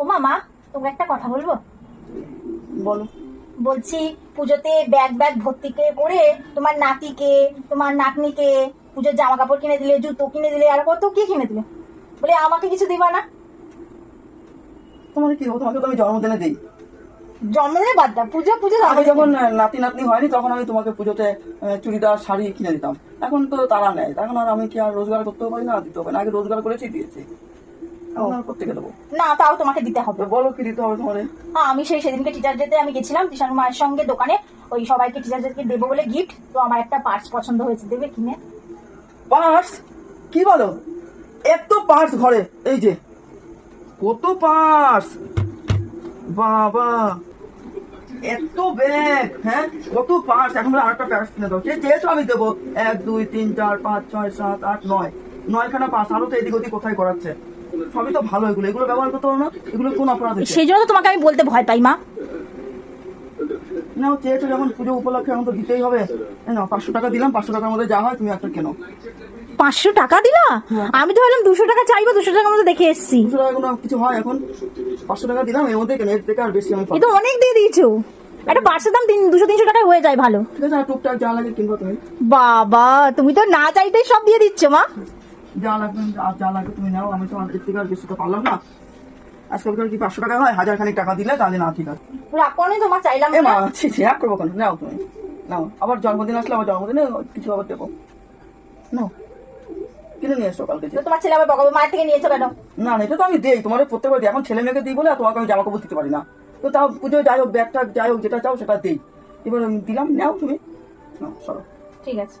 ও মামা তোমাকে একটা কথা বলব? বলো। বলছি পুজোতে ব্যাগ ব্যাগ ভর্তি করে তোমার নাতিকে তোমার নাতনিকে পুজোর জামা কাপড় কিনে দিলে জুতো কিনে দিলে আর কত কি কিনে দিলে? বলে আমাকে কিছু দিবা না। তোমার কি তোমাকে তো আমি জন্মদিনে দিই। জন্মদিনে বাদ দাও পুজো পুজো আগে যখন নাতি নাতনি হয়নি তখন আমি তোমাকে পুজোতে চুড়িদার শাড়ি কিনে দিতাম। এখন তো তারা নেয়। এখন আর আমি কি আর রোজগার করতেও পারি না দিতেও পারি না। আগে রোজগার করেছি দিয়েছি এখন আর কোথেকে দেবো না তাও তোমাকে দিতে হবে। বলো কি দিতে হবে হ্যাঁ আমি সেই সেদিনকে টিচার ডেতে আমি গেছিলাম টিচার মায়ের সঙ্গে দোকানে। ওই সবাইকে টিচার দেবো বলে গিফট তো আমার একটা পার্স পছন্দ হয়েছে দেবে কিনে? পার্স কি বলো? এত পার্স ঘরে এই যে। কত পার্স বাবা! এত ব্যাগ হ্যাঁ? কত পার্স এখন বলে আরেকটা পার্স কিনে দাও। সে চেয়েছো আমি দেবো এক দুই তিন চার পাঁচ ছয় সাত আট নয়। নয়খানা পার্স আরও তো এদিক ওদিক কোথায় করাচ্ছে সবই তো ভালো এগুলো এগুলো ব্যবহার করতে পারো না এগুলো কোন অপরাধ? সেই জন্য তো তোমাকে আমি বলতে ভয় পাই মা। না চেয়েছো যখন পুজো উপলক্ষে এখন তো দিতেই হবে। নাও পাঁচশো টাকা দিলাম পাঁচশো টাকার মধ্যে যা হয় তুমি একটা কেনো। পাঁচশো টাকা দিলা? আমি তো ভাবলাম দুশো টাকা চাইব দুশো টাকার মধ্যে দেখে এসছি। দুশো টাকা কোনো কিছু হয় এখন? পাঁচশো টাকা দিলাম এর মধ্যে কেন? এর থেকে আর বেশি আমি এ তো অনেক দিয়ে দিয়েছ। একটা পার্সের দাম তিন দুশো তিনশো টাকায় হয়ে যায় ভালো। ঠিক আছে টুকটাক যা লাগে কিনবো তুমি। বাবা তুমি তো না চাইতেই সব দিয়ে দিচ্ছ মা। যা লাগবে যা লাগবে তুমি নাও আমি তো এর থেকে আর বেশি তো পারলাম না। আজকালকার কি পাঁচশো টাকা হয়? হাজার খানিক টাকা দিলে তাহলে না ঠিক আছে। রাখনি তোমার চাইলাম না। ছি ছি করব কেন? নাও তুমি নাও। আবার জন্মদিন আসলে আবার জন্মদিনে কিছু আবার দেবো। নাও কিনে নিয়ে এসো কালকে তোমার ছেলে আবার বকাবো মায়ের থেকে নিয়েছো কেন? না না এটা তো আমি দেই তোমার প্রত্যেকবার এখন ছেলে মেয়েকে দিই বলে তোমাকে আমি জামা কাপড় দিতে পারি না। তো তাও পুজো যাই হোক ব্যাগটা যাই হোক যেটা চাও সেটা দিই। এবার দিলাম নাও তুমি। নাও সরো। ঠিক আছে।